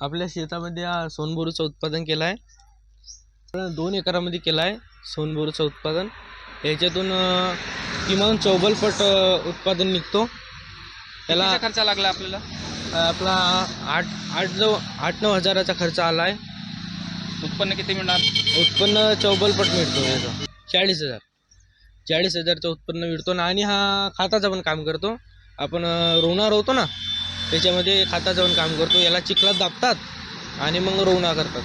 आपल्या शेतामध्ये हा सोनबोरूचं उत्पादन केलं आहे दोन एकरामध्ये केलं आहे सोनबोरूचं उत्पादन. याच्यातून किमान चौबलपट उत्पादन निघतो. त्याला खर्च लागला आपल्याला? आपला आठ आठ जवळ आठ नऊ हजाराचा खर्च आला आहे उत्पन्न किती मिळणार? उत्पन्न चौबलपट मिळतो याचं. चाळीस हजार. चाळीस हजारचं उत्पन्न मिळतो ना आणि हा खाताचं पण काम करतो. आपण अं, रोवणार होतो ना त्याच्यामध्ये खाता जाऊन काम करतो याला चिखलात दाबतात आणि मग रोवणा करतात.